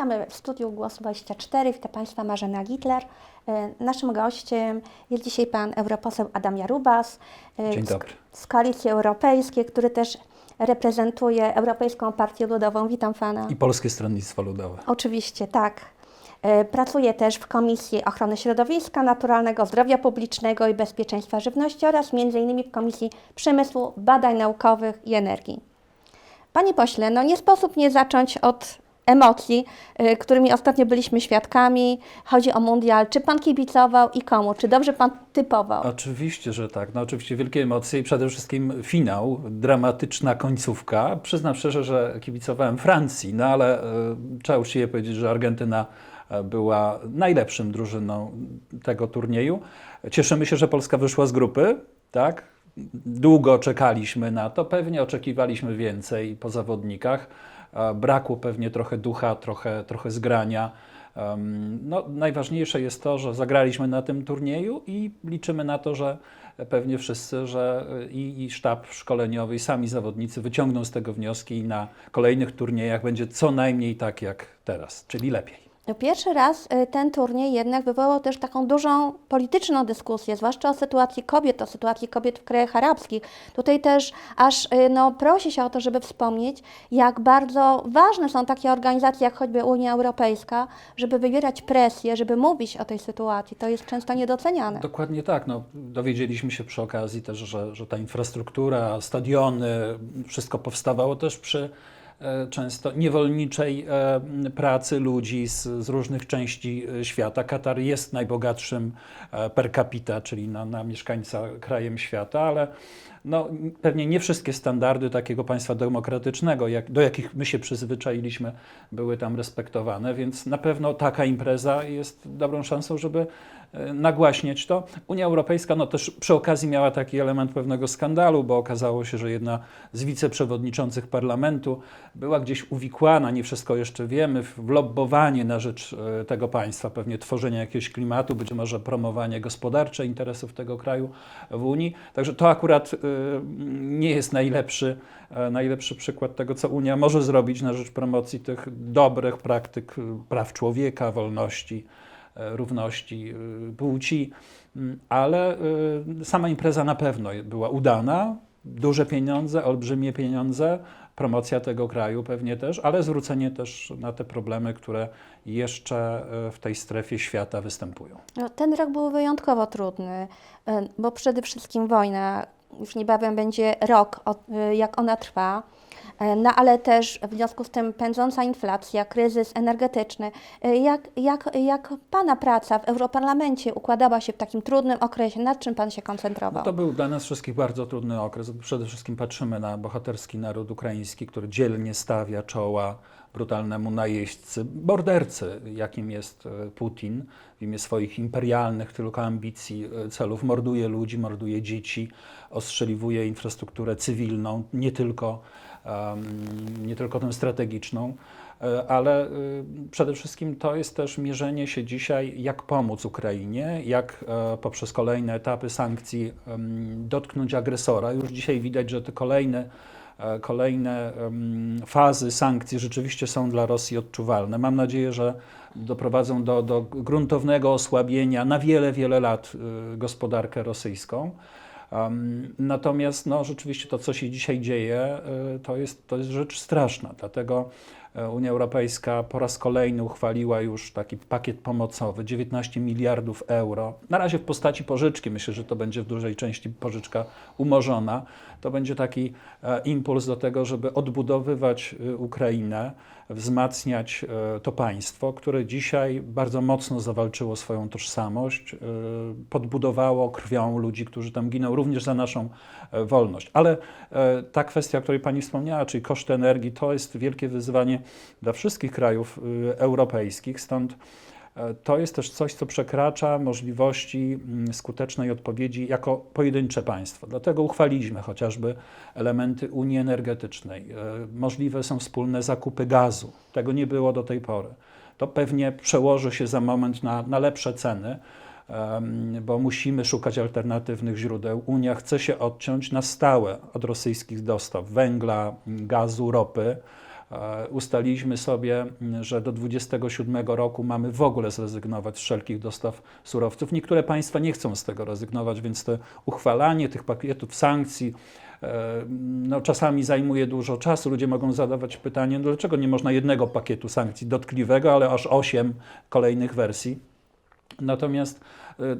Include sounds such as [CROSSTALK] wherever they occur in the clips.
Witamy w studiu Głos 24, witam Państwa Marzena Gitler. E, Naszym gościem jest dzisiaj Pan europoseł Adam Jarubas e, Dzień z- dobry. z Koalicji Europejskiej, który też reprezentuje Europejską Partię Ludową. Witam Pana. I Polskie Stronnictwo Ludowe. Oczywiście, tak. E, Pracuje też w Komisji Ochrony Środowiska Naturalnego, Zdrowia Publicznego i Bezpieczeństwa Żywności oraz m.in. w Komisji Przemysłu, Badań Naukowych i Energii. Panie pośle, no nie sposób nie zacząć od emocji, y, którymi ostatnio byliśmy świadkami. Chodzi o mundial. Czy pan kibicował i komu? Czy dobrze pan typował? Oczywiście, że tak. No oczywiście wielkie emocje i przede wszystkim finał, dramatyczna końcówka. Przyznam szczerze, że kibicowałem Francji, no ale e, trzeba uczciwie powiedzieć, że Argentyna e, była najlepszym drużyną tego turnieju. Cieszymy się, że Polska wyszła z grupy, tak? Długo czekaliśmy na to, pewnie oczekiwaliśmy więcej po zawodnikach. E, Brakło pewnie trochę ducha, trochę, trochę zgrania. No, najważniejsze jest to, że zagraliśmy na tym turnieju i liczymy na to, że pewnie wszyscy, że i, i sztab szkoleniowy, i sami zawodnicy wyciągną z tego wnioski i na kolejnych turniejach będzie co najmniej tak jak teraz, czyli lepiej. No, Pierwszy raz y, ten turniej jednak wywołał też taką dużą polityczną dyskusję, zwłaszcza o sytuacji kobiet, o sytuacji kobiet w krajach arabskich. Tutaj też aż y, no, prosi się o to, żeby wspomnieć, jak bardzo ważne są takie organizacje jak choćby Unia Europejska, żeby wywierać presję, żeby mówić o tej sytuacji. To jest często niedoceniane. Dokładnie tak. No, dowiedzieliśmy się przy okazji też, że, że ta infrastruktura, stadiony, wszystko powstawało też przy często niewolniczej e, pracy ludzi z, z różnych części e, świata. Katar jest najbogatszym e, per capita, czyli na, na mieszkańca krajem świata, ale no, pewnie nie wszystkie standardy takiego państwa demokratycznego, jak, do jakich my się przyzwyczailiśmy, były tam respektowane, więc na pewno taka impreza jest dobrą szansą, żeby e, nagłaśniać to. Unia Europejska no też przy okazji miała taki element pewnego skandalu, bo okazało się, że jedna z wiceprzewodniczących parlamentu była gdzieś uwikłana, nie wszystko jeszcze wiemy, w lobbowanie na rzecz e, tego państwa, pewnie tworzenie jakiegoś klimatu, być może promowanie gospodarcze interesów tego kraju w Unii. Także to akurat e, nie jest najlepszy, e, najlepszy przykład tego, co Unia może zrobić na rzecz promocji tych dobrych praktyk e, praw człowieka, wolności, e, równości e, płci, Mm, ale e, sama impreza na pewno była udana, duże pieniądze, olbrzymie pieniądze, promocja tego kraju pewnie też, ale zwrócenie też na te problemy, które jeszcze e, w tej strefie świata występują. No, ten rok był wyjątkowo trudny, y, bo przede wszystkim wojna, już niebawem będzie rok, y, jak ona trwa, y, no ale też w związku z tym pędząca inflacja, kryzys energetyczny. Y, Jak, jak, jak Pana praca w Europarlamencie układała się w takim trudnym okresie? Nad czym Pan się koncentrował? To był dla nas wszystkich bardzo trudny okres. Przede wszystkim patrzymy na bohaterski naród ukraiński, który dzielnie stawia czoła brutalnemu najeźdźcy, mordercy, jakim jest e, Putin, w imię swoich imperialnych tylko ambicji, e, celów. Morduje ludzi, morduje dzieci, ostrzeliwuje infrastrukturę cywilną, nie tylko, nie tylko tę strategiczną. E, Ale y, przede wszystkim to jest też mierzenie się dzisiaj, jak pomóc Ukrainie, jak e, poprzez kolejne etapy sankcji dotknąć agresora. Już dzisiaj widać, że te kolejne, e, kolejne fazy sankcji rzeczywiście są dla Rosji odczuwalne. Mam nadzieję, że doprowadzą do, do gruntownego osłabienia na wiele, wiele lat gospodarkę rosyjską. Um, natomiast no, rzeczywiście to, co się dzisiaj dzieje, y, to jest, to jest rzecz straszna. Dlatego e, Unia Europejska po raz kolejny uchwaliła już taki pakiet pomocowy 19 miliardów euro. Na razie w postaci pożyczki. Myślę, że to będzie w dużej części pożyczka umorzona. To będzie taki e, impuls do tego, żeby odbudowywać y, Ukrainę, wzmacniać e, to państwo, które dzisiaj bardzo mocno zawalczyło swoją tożsamość, e, podbudowało krwią ludzi, którzy tam giną, również za naszą e, wolność. Ale ta kwestia, o której Pani wspomniała, czyli koszty energii, to jest wielkie wyzwanie dla wszystkich krajów europejskich, stąd to jest też coś, co przekracza możliwości mm, skutecznej odpowiedzi jako pojedyncze państwo. Dlatego uchwaliliśmy chociażby elementy Unii Energetycznej. E, Możliwe są wspólne zakupy gazu. Tego nie było do tej pory. To pewnie przełoży się za moment na, na lepsze ceny, bo musimy szukać alternatywnych źródeł. Unia chce się odciąć na stałe od rosyjskich dostaw węgla, gazu, ropy. E, Ustaliliśmy sobie, m, że do 27 roku mamy w ogóle zrezygnować z wszelkich dostaw surowców. Niektóre państwa nie chcą z tego rezygnować, więc to uchwalanie tych pakietów sankcji e, no, czasami zajmuje dużo czasu. Ludzie mogą zadawać pytanie, no, dlaczego nie można jednego pakietu sankcji dotkliwego, ale aż osiem kolejnych wersji. Natomiast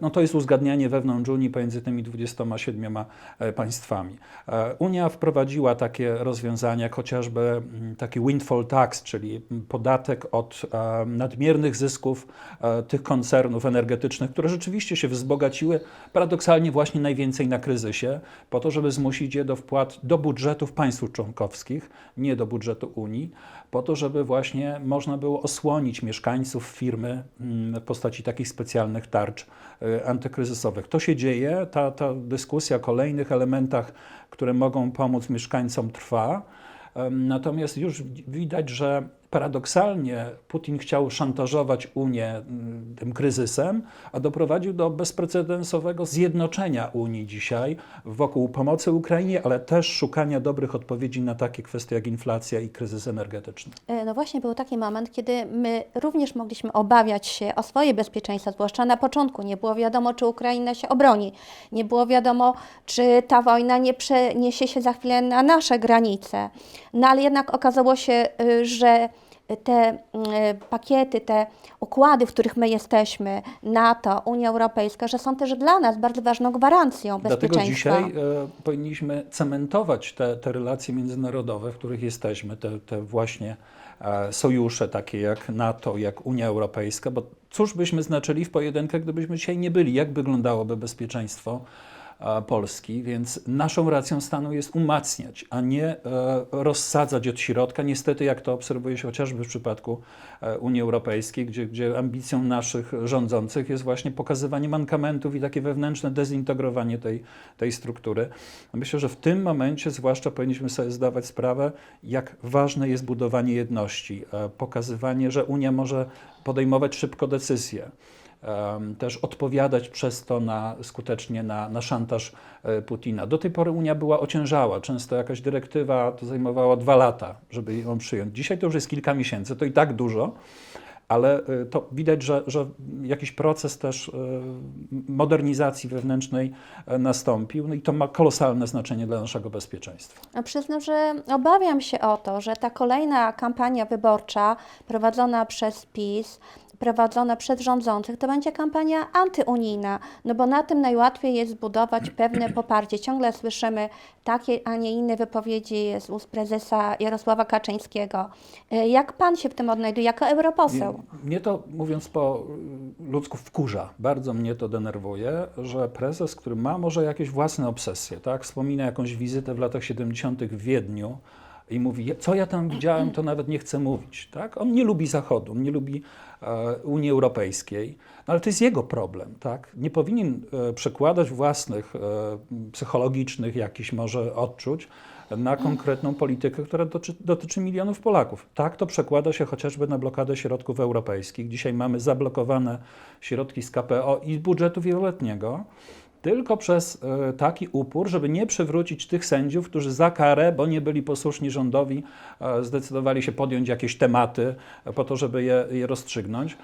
no, to jest uzgadnianie wewnątrz Unii pomiędzy tymi 27 e, państwami. E, Unia wprowadziła takie rozwiązania, jak chociażby mm, taki windfall tax, czyli podatek od e, nadmiernych zysków e, tych koncernów energetycznych, które rzeczywiście się wzbogaciły paradoksalnie właśnie najwięcej na kryzysie, po to, żeby zmusić je do wpłat do budżetów państw członkowskich, nie do budżetu Unii, po to, żeby właśnie można było osłonić mieszkańców firmy mm, w postaci takich specjalnych tarcz antykryzysowych. To się dzieje, ta, ta dyskusja o kolejnych elementach, które mogą pomóc mieszkańcom trwa. Natomiast już widać, że paradoksalnie Putin chciał szantażować Unię mm, tym kryzysem, a doprowadził do bezprecedensowego zjednoczenia Unii dzisiaj wokół pomocy Ukrainie, ale też szukania dobrych odpowiedzi na takie kwestie jak inflacja i kryzys energetyczny. E, No właśnie był taki moment, kiedy my również mogliśmy obawiać się o swoje bezpieczeństwo, zwłaszcza na początku. Nie było wiadomo, czy Ukraina się obroni. Nie było wiadomo, czy ta wojna nie przeniesie się za chwilę na nasze granice. No ale jednak okazało się, y, że te y, pakiety, te układy, w których my jesteśmy, NATO, Unia Europejska, że są też dla nas bardzo ważną gwarancją Dlatego bezpieczeństwa. dzisiaj e, powinniśmy cementować te, te relacje międzynarodowe, w których jesteśmy, te, te właśnie e, sojusze takie jak NATO, jak Unia Europejska, bo cóż byśmy znaczyli w pojedynkę, gdybyśmy dzisiaj nie byli, jak wyglądałoby bezpieczeństwo Polski, więc naszą racją stanu jest umacniać, a nie e, rozsadzać od środka. Niestety, jak to obserwuje się chociażby w przypadku e, Unii Europejskiej, gdzie, gdzie ambicją naszych rządzących jest właśnie pokazywanie mankamentów i takie wewnętrzne dezintegrowanie tej, tej struktury. Myślę, że w tym momencie zwłaszcza powinniśmy sobie zdawać sprawę, jak ważne jest budowanie jedności, e, pokazywanie, że Unia może podejmować szybko decyzje też odpowiadać przez to na, skutecznie na, na szantaż e, Putina. Do tej pory Unia była ociężała. Często jakaś dyrektywa to zajmowała dwa lata, żeby ją przyjąć. Dzisiaj to już jest kilka miesięcy, to i tak dużo, ale e, to widać, że, że jakiś proces też e, modernizacji wewnętrznej nastąpił no i to ma kolosalne znaczenie dla naszego bezpieczeństwa. A Przyznam, że obawiam się o to, że ta kolejna kampania wyborcza prowadzona przez PiS, prowadzona przez rządzących, to będzie kampania antyunijna, no bo na tym najłatwiej jest zbudować [CLEARS THROAT] pewne poparcie. Ciągle słyszymy takie, a nie inne wypowiedzi z ust prezesa Jarosława Kaczyńskiego. E, Jak pan się w tym odnajduje jako europoseł? Mnie to, mówiąc po ludzku, wkurza. Bardzo mnie to denerwuje, że prezes, który ma może jakieś własne obsesje, tak? wspomina jakąś wizytę w latach 70. w Wiedniu i mówi, co ja tam widziałem, to nawet nie chcę mówić. Tak? On nie lubi Zachodu, nie lubi e, Unii Europejskiej, no, ale to jest jego problem. Tak? Nie powinien e, przekładać własnych e, psychologicznych jakichś może odczuć na konkretną politykę, która dotyczy, dotyczy milionów Polaków. Tak to przekłada się chociażby na blokadę środków europejskich. Dzisiaj mamy zablokowane środki z KPO i z budżetu wieloletniego tylko przez e, taki upór, żeby nie przywrócić tych sędziów, którzy za karę, bo nie byli posłuszni rządowi, e, zdecydowali się podjąć jakieś tematy e, po to, żeby je, je rozstrzygnąć.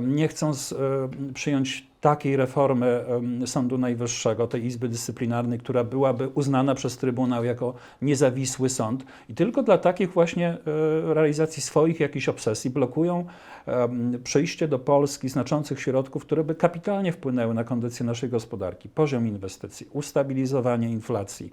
Nie chcąc e, przyjąć takiej reformy Sądu Najwyższego, tej Izby Dyscyplinarnej, która byłaby uznana przez Trybunał jako niezawisły sąd. I tylko dla takich właśnie e, realizacji swoich jakichś obsesji blokują przyjście do Polski znaczących środków, które by kapitalnie wpłynęły na kondycję naszej gospodarki, poziom inwestycji, ustabilizowanie inflacji,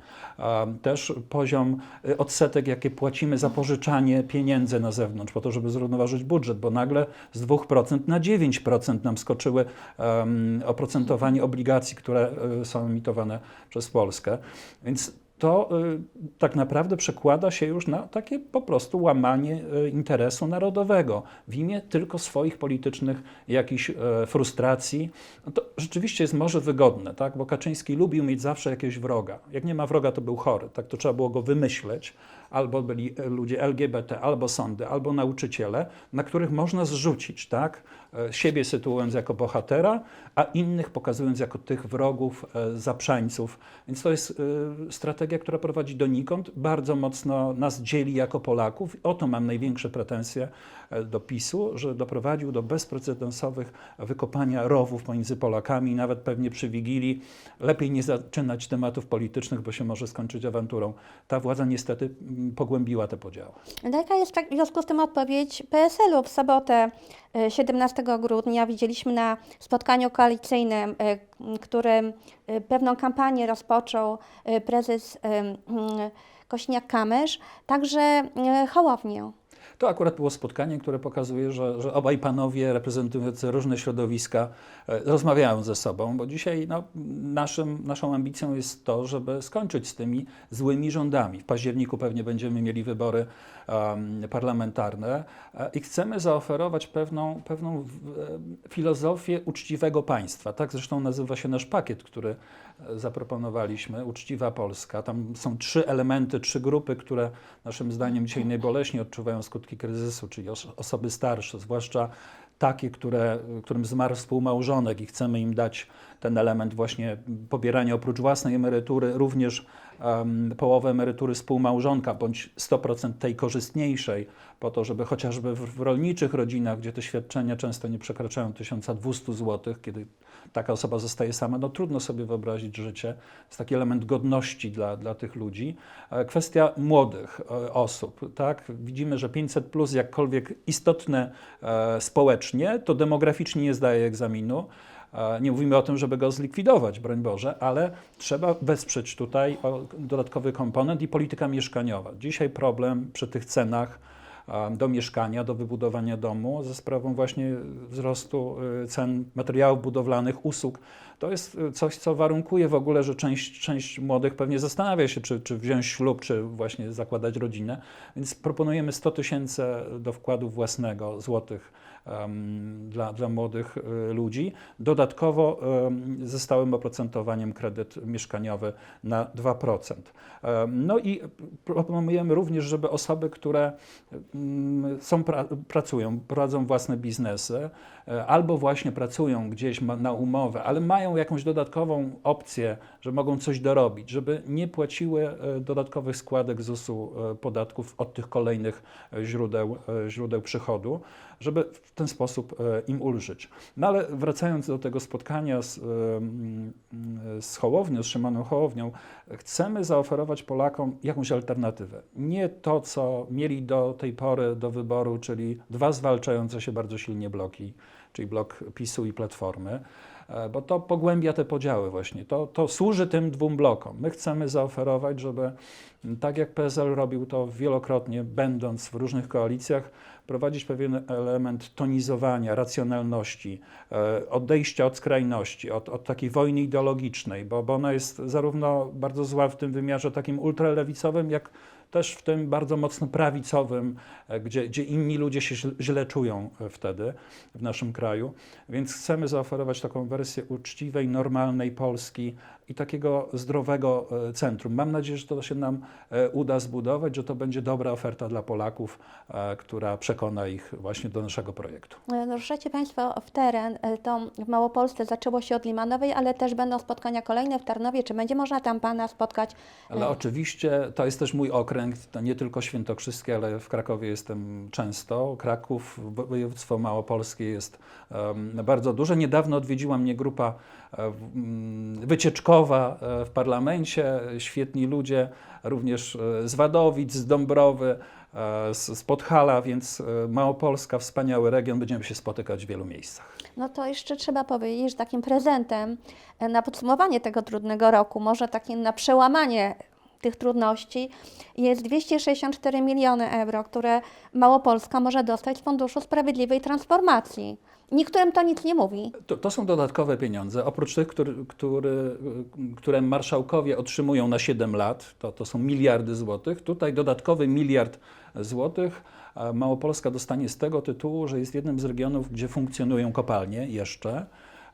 też poziom e, odsetek, jakie płacimy za pożyczanie pieniędzy na zewnątrz, po to, żeby zrównoważyć budżet, bo nagle z 2% na 9% nam skoczyły em, oprocentowanie obligacji, które e, są emitowane przez Polskę. Więc to y, tak naprawdę przekłada się już na takie po prostu łamanie y, interesu narodowego w imię tylko swoich politycznych jakichś e, frustracji. No to rzeczywiście jest może wygodne, tak? bo Kaczyński lubił mieć zawsze jakiegoś wroga. Jak nie ma wroga, to był chory. Tak? To trzeba było go wymyśleć, albo byli e, ludzie LGBT, albo sądy, albo nauczyciele, na których można zrzucić, tak? E, Siebie sytuując jako bohatera, a innych pokazując jako tych wrogów, e, zaprzańców. Więc to jest strategia, która prowadzi donikąd, bardzo mocno nas dzieli jako Polaków. O to mam największe pretensje do PiSu, że doprowadził do bezprecedensowych wykopania rowów pomiędzy Polakami, nawet pewnie przy Wigilii. Lepiej nie zaczynać tematów politycznych, bo się może skończyć awanturą. Ta władza niestety pogłębiła te podziały. Jaka jest tak, w związku z tym odpowiedź PSL-u? W sobotę e, 17 grudnia widzieliśmy na spotkaniu koalicyjnym, e, którym e, pewną kampanię rozpoczął e, prezes e, Kośniak-Kamysz, także e, Hołownię. To akurat było spotkanie, które pokazuje, że, że obaj panowie reprezentujący różne środowiska e, rozmawiają ze sobą, bo dzisiaj no, naszym, naszą ambicją jest to, żeby skończyć z tymi złymi rządami. W październiku pewnie będziemy mieli wybory em, parlamentarne e, i chcemy zaoferować pewną, pewną e, filozofię uczciwego państwa. Tak zresztą nazywa się nasz pakiet, który zaproponowaliśmy, Uczciwa Polska. Tam są trzy elementy, trzy grupy, które naszym zdaniem dzisiaj najboleśniej odczuwają skutki kryzysu, czyli os osoby starsze, zwłaszcza takie, które, którym zmarł współmałżonek i chcemy im dać ten element właśnie pobierania oprócz własnej emerytury również em, połowę emerytury współmałżonka bądź 100% tej korzystniejszej, po to, żeby chociażby w, w rolniczych rodzinach, gdzie te świadczenia często nie przekraczają 1200 zł, kiedy taka osoba zostaje sama, no trudno sobie wyobrazić życie. Jest taki element godności dla, dla tych ludzi. E, Kwestia młodych e, osób, tak? Widzimy, że 500 plus jakkolwiek istotne e, społecznie, to demograficznie nie zdaje egzaminu. Nie mówimy o tym, żeby go zlikwidować, broń Boże, ale trzeba wesprzeć tutaj dodatkowy komponent i polityka mieszkaniowa. Dzisiaj problem przy tych cenach do mieszkania, do wybudowania domu ze sprawą właśnie wzrostu e, cen materiałów budowlanych, usług. To jest e, coś, co warunkuje w ogóle, że część, część młodych pewnie zastanawia się, czy, czy wziąć ślub, czy właśnie zakładać rodzinę. Więc proponujemy 100 tysięcy do wkładu własnego złotych dla, dla młodych e, ludzi. Dodatkowo ze stałym oprocentowaniem kredyt mieszkaniowy na 2%. Em, No i proponujemy również, żeby osoby, które są, pra, pracują, prowadzą własne biznesy, e, albo właśnie pracują gdzieś na umowę, ale mają jakąś dodatkową opcję, że mogą coś dorobić, żeby nie płaciły e, dodatkowych składek ZUS-u, podatków od tych kolejnych źródeł, źródeł przychodu, żeby w ten sposób e, im ulżyć. No ale wracając do tego spotkania z, e, mm, z Hołownią, z Szymonem Hołownią, chcemy zaoferować Polakom jakąś alternatywę. Nie to, co mieli do tej pory do wyboru, czyli dwa zwalczające się bardzo silnie bloki, czyli blok PiSu i Platformy, e, bo to pogłębia te podziały właśnie. To, to służy tym dwóm blokom. My chcemy zaoferować, żeby tak jak PSL robił to wielokrotnie, będąc w różnych koalicjach, prowadzić pewien element tonizowania, racjonalności, e, odejścia od skrajności, od, od takiej wojny ideologicznej, bo, bo ona jest zarówno bardzo zła w tym wymiarze takim ultralewicowym, jak też w tym bardzo mocno prawicowym, e, gdzie, gdzie inni ludzie się źle- czują e, wtedy w naszym kraju. Więc chcemy zaoferować taką wersję uczciwej, normalnej Polski i takiego zdrowego e, centrum. Mam nadzieję, że to się nam uda zbudować, że to będzie dobra oferta dla Polaków, która przekona ich właśnie do naszego projektu. Ruszacie Państwo w teren, to w Małopolsce zaczęło się od Limanowej, ale też będą spotkania kolejne w Tarnowie. Czy będzie można tam Pana spotkać? Ale oczywiście to jest też mój to nie tylko świętokrzyskie, ale w Krakowie jestem często. Kraków, wo- województwo małopolskie jest bardzo duże. Niedawno odwiedziła mnie grupa e, mm, wycieczkowa e, w parlamencie, świetni ludzie, również e, z Wadowic, z Dąbrowy, z, Podhala, więc Małopolska, wspaniały region, będziemy się spotykać w wielu miejscach. No to jeszcze trzeba powiedzieć, że takim prezentem na podsumowanie tego trudnego roku, może takim na przełamanie tych trudności, jest 264 miliony euro, które Małopolska może dostać z Funduszu Sprawiedliwej Transformacji. Niektórym to nic nie mówi. To, to są dodatkowe pieniądze. Oprócz tych, który, który, które marszałkowie otrzymują na 7 lat, to, to są miliardy złotych. Tutaj dodatkowy miliard złotych Małopolska dostanie z tego tytułu, że jest jednym z regionów, gdzie funkcjonują kopalnie jeszcze.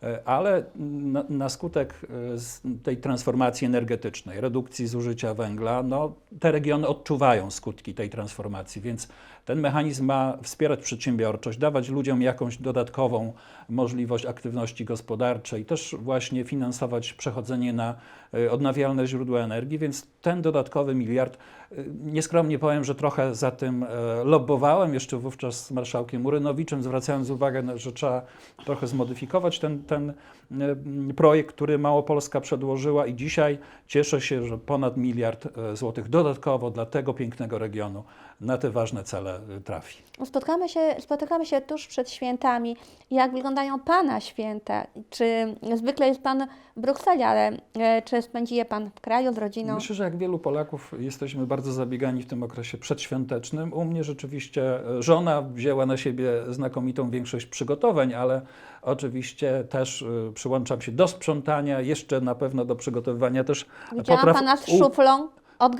E, Ale na, na skutek e, tej transformacji energetycznej, redukcji zużycia węgla, no, te regiony odczuwają skutki tej transformacji, więc ten mechanizm ma wspierać przedsiębiorczość, dawać ludziom jakąś dodatkową możliwość aktywności gospodarczej, też właśnie finansować przechodzenie na e, odnawialne źródła energii, więc ten dodatkowy miliard, e, nieskromnie powiem, że trochę za tym e, lobbowałem jeszcze wówczas z marszałkiem Urynowiczem, zwracając uwagę, że trzeba trochę zmodyfikować ten, ten e, projekt, który Małopolska przedłożyła i dzisiaj cieszę się, że ponad miliard e, złotych dodatkowo dla tego pięknego regionu na te ważne cele e, trafi. Spotkamy się, spotykamy się tuż przed świętami. Jak wyglądają Pana święta? Czy zwykle jest Pan w Brukseli, ale e, czy spędzi je Pan w kraju z rodziną? Myślę, że jak wielu Polaków jesteśmy bardzo zabiegani w tym okresie przedświątecznym. U mnie rzeczywiście e, żona wzięła na siebie znakomitą większość przygotowań, ale oczywiście też e, przyłączam się do sprzątania, jeszcze na pewno do przygotowywania też Widziałam potraw Pana z u- szuflą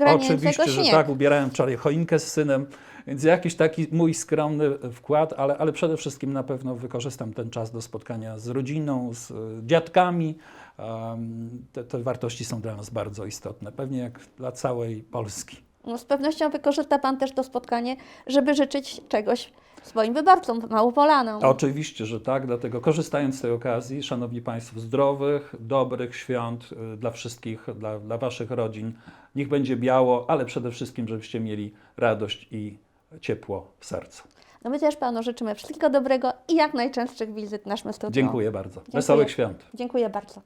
Oczywiście, że śnieg. tak, ubierałem wczoraj choinkę z synem, więc jakiś taki mój skromny wkład, ale, ale przede wszystkim na pewno wykorzystam ten czas do spotkania z rodziną, z e, dziadkami. Um, te, te wartości są dla nas bardzo istotne, pewnie jak dla całej Polski. No, z pewnością wykorzysta Pan też to spotkanie, żeby życzyć czegoś swoim wyborcom, Małopolanom. Oczywiście, że tak, dlatego korzystając z tej okazji, Szanowni Państwo, zdrowych, dobrych świąt y, dla wszystkich, dla, dla Waszych rodzin. Niech będzie biało, ale przede wszystkim, żebyście mieli radość i ciepło w sercu. No my też Panu życzymy wszystkiego dobrego i jak najczęstszych wizyt w naszym studiu. Dziękuję bardzo. Wesołych świąt. Dziękuję bardzo.